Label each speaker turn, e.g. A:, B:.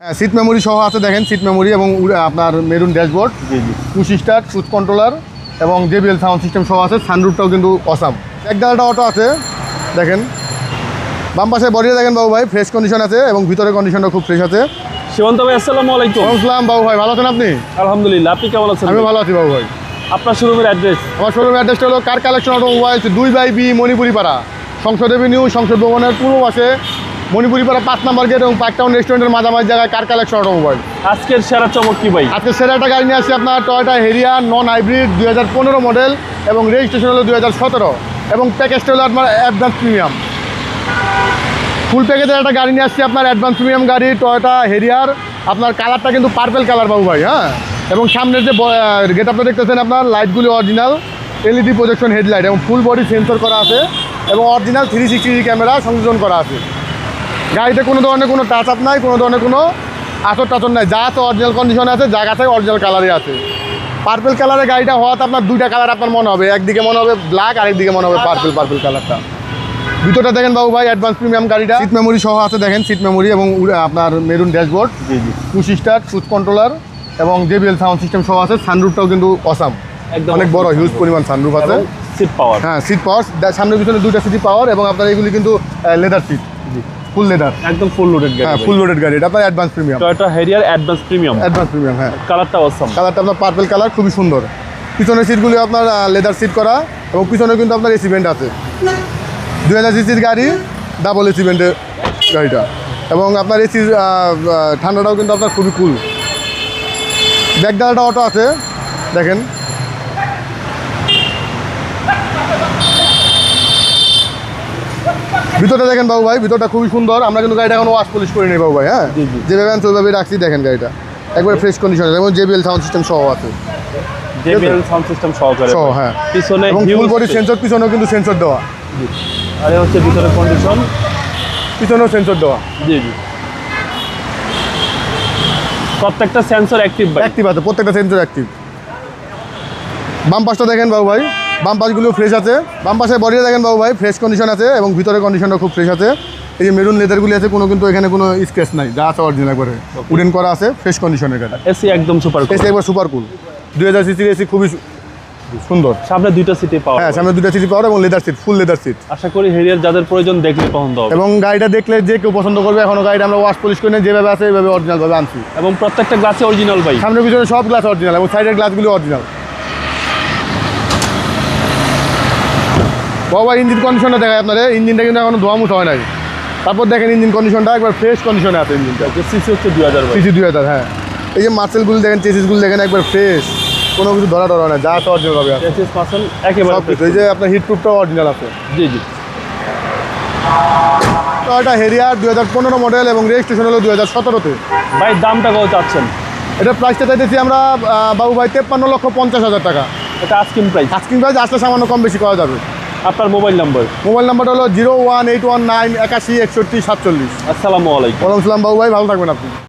A: হ্যাঁ seat memory সহ আছে দেখেন সিট মেমোরি এবং আপনার maroon dashboard push start switch controller এবং জেবিএল সাউন্ড সিস্টেম সহ আছে সানরুফটাও কিন্তু অসাম একদালটা অটো আছে দেখেন। বাম পাশে বডিতে দেখেন বাবু ভাই ফ্রেশ কন্ডিশন আছে এবং ভিতরে কন্ডিশনটা খুব ফ্রেশ আছে।
B: সীমন্ত ভাই আসসালামু আলাইকুম।
A: আসসালাম বাবু ভাই ভালো আছেন আপনি?
B: আলহামদুলিল্লাহ আপনি কেমন আছেন?
A: আমি ভালো আছি বাবু ভাই।
B: আপনার শোরুমের অ্যাড্রেস
A: আমার শোরুমের অ্যাড্রেসটা হলো কার কালেকশন অটোমোবাইলস দুই by B Manipuri Para Sangsad avenue সংসদ ভবনের পূর্ব পাশে মণিপুরি পাড়া পাঁচ নাম্বার গেট এবং পার্ক টাউন রেস্টুরেন্টের মাঝামাঝি জায়গায় কার কালেকশন অটোমোবাইল
B: আজকের সেরা চমক কি ভাই?
A: আজকে সেরা একটা গাড়ি নিয়ে আসছি আপনার টয়টা হেরিয়া নন হাইব্রিড দুই হাজার পনেরো মডেল এবং রেজিস্ট্রেশন হলো দুই হাজার সতেরো এবং প্যাকেজটা হলো আপনার অ্যাডভান্স প্রিমিয়াম ফুল প্যাকেজের একটা গাড়ি নিয়ে আসছি আপনার অ্যাডভান্স প্রিমিয়াম গাড়ি টয়টা হেরিয়ার আপনার কালারটা কিন্তু পার্পেল কালার বাবু ভাই হ্যাঁ? এবং সামনের যে গেট আপটা দেখতেছেন আপনার লাইটগুলি অরিজিনাল এলইডি প্রজেকশন হেডলাইট এবং ফুল বডি সেন্সর করা আছে এবং অরিজিনাল থ্রি সিক্সটি ক্যামেরা সংযোজন করা আছে। গাড়িতে কোনো ধরনের কোনো টাচ আপ নাই কোনো ধরনের কোনো আচর টাচর নাই। যা আছে অরিজিনাল কন্ডিশনে আছে যা আছে অরিজিনাল কালারে আছে। পার্পেল কালারের গাড়িটা হওয়াতে আপনার দুইটা কালার আপনার মনে হবে। একদিকে মনে হবে ব্ল্যাক আরেকদিকে মনে হবে পার্পেল পার্পেল কালারটা ভিতরটা দেখেন বাবু ভাই অ্যাডভান্স প্রিমিয়াম গাড়িটা। সিট মেমোরি সহ আছে দেখেন সিট মেমোরি এবং আপনার মেরুন ড্যাশবোর্ড
B: জি জি।
A: পুশ স্টার্ট সুচ কন্ট্রোলার এবং জেবিএল সাউন্ড সিস্টেম সহ আছে। সানরুফটাও কিন্তু অসাম
B: একদম
A: অনেক বড় হিউজ পরিমাণ সানরুফ আছে।
B: সিট পাওয়ার
A: হ্যাঁ সিট পাওয়ার সামনের পিছনে দুইটা সিটি পাওয়ার এবং আপনার এগুলি কিন্তু লেদার সিট
B: জি।
A: Full leather?
B: একদম ফুল লোডেড গাড়ি
A: হ্যাঁ ফুল লোডেড গাড়ি এটা আপনার advance premium
B: Toyota Harrier advance premium
A: advance premium হ্যাঁ।
B: কালারটা অসাম
A: কালারটা আপনার পার্পেল কালার খুবই সুন্দর। পিছনের সিটগুলি আপনার লেদার সিট করা এবং পিছনে কিন্তু আপনার এসি ভেন্ট আছে। দুই হাজার সিসির গাড়ি ডাবল এসি ভেন্টের গাড়িটা। এবং আপনার এসির ঠান্ডাটাও কিন্তু আপনার খুবই কুল ব্যাকডালাটা অটো আছে দেখেন। ভিতরটা দেখেন বাবু ভাই ভিতরটা খুবই সুন্দর। আমরা কিন্তু গাড়িটা এখন ওয়াশ পলিশ করে নিই বাবু ভাই হ্যাঁ। যেভাবে আনছি ওইভাবে রাখছি দেখেন গাড়িটা। একবারে ফ্রেশ কন্ডিশন এবং জেবিএল সাউন্ড সিস্টেম সহ আছে।
B: জেবিএল সাউন্ড সিস্টেম সহকারে
A: সহ হ্যাঁ।
B: পিছনে
A: এবং ফুল বডি সেন্সর পিছনেও কিন্তু সেন্সর দেওয়া।
B: আর হচ্ছে ভিতরে কন্ডিশন
A: পিছনেও সেন্সর দেওয়া।
B: জি জি। প্রত্যেকটা সেন্সর অ্যাক্টিভ ভাই।
A: অ্যাক্টিভ আছে প্রত্যেকটা সেন্সর অ্যাক্টিভ বাম পাশটা দেখেন বাবু ভাই। বাম পাশগুলো ফ্রেশ আছে। বাম পাশে বডিটা দেখেন বাবু ভাই ফ্রেশ কন্ডিশন আছে এবং ভিতরে কন্ডিশনটা খুব ফ্রেশ আছে। এই যে মেরুন লেদারগুলি আছে কোনো কিন্তু এখানে কোনো স্ক্র্যাচ নাই যা আছে অরিজিনাল একবারে। উডেন করা আছে ফ্রেশ কন্ডিশনের গাড়ি।
B: এসি একদম সুপার
A: এসি একবার সুপার কুল দুই হাজার সিসির এসি খুবই সুন্দর।
B: সামনে দুইটা সিটি পাওয়া
A: হ্যাঁ সামনে দুটা সিটি পাওয়ার এবং leather seat full leather seat
B: আশা করি হেরিয়ার যাদের প্রয়োজন দেখলে পছন্দ হবে।
A: এবং গাড়িটা দেখলে যে কেউ পছন্দ করবে এখনও গাড়িটা আমরা ওয়াশ পলিশ করে যেভাবে আছে এইভাবে অরিজিনালভাবে আনছি।
B: এবং প্রত্যেকটা গ্লাসে অরিজিনাল ভাই।
A: সামনের পিছনে সব গ্লাস অরিজিনাল এবং সাইডের গ্লাসগুলো অরিজিনাল বাবা ইঞ্জিন কন্ডিশনটা দেখায় আপনার ইঞ্জিনটা কিন্তু এখনও ধোয়া মুছা হয় নাই। তারপর দেখেন ইঞ্জিন কন্ডিশনটা একবার ফ্রেশ কন্ডিশনে আছে ইঞ্জিনটা
B: সিসি হচ্ছে দুই হাজার ভাই
A: সিসি দুই হাজার হ্যাঁ। এই যে মার্সেলগুলো দেখেন চেসিসগুলো দেখেন একবার ফ্রেশ কোনো কিছু ধরা ধরা নাই যা আছে অরিজিনাল হবে
B: একেবারে
A: এই যে আপনার হিট প্রুফটাও অরিজিনাল আছে।
B: জি জি।
A: তো এটা হেরিয়ার দুই হাজার পনেরো মডেল এবং রেজিস্ট্রেশন হলো দুই হাজার সতেরোতে।
B: ভাই দামটা কত চাচ্ছেন?
A: এটা প্রাইসটা চাইতেছি আমরা বাবু ভাই তেপ্পান্ন লক্ষ পঞ্চাশ হাজার টাকা।
B: এটা আস্কিং প্রাইস
A: আস্কিং প্রাইস আসলে সামান্য কম বেশি করা যাবে।
B: আপনার মোবাইল নাম্বার?
A: মোবাইল নাম্বারটা হলো zero one eight one nine একাশি একষট্টি সাতচল্লিশ।
B: আসসালামু আলাইকুম।
A: ওয়ালাইকুম সালাম বাবু ভাই ভালো থাকবেন আপনি।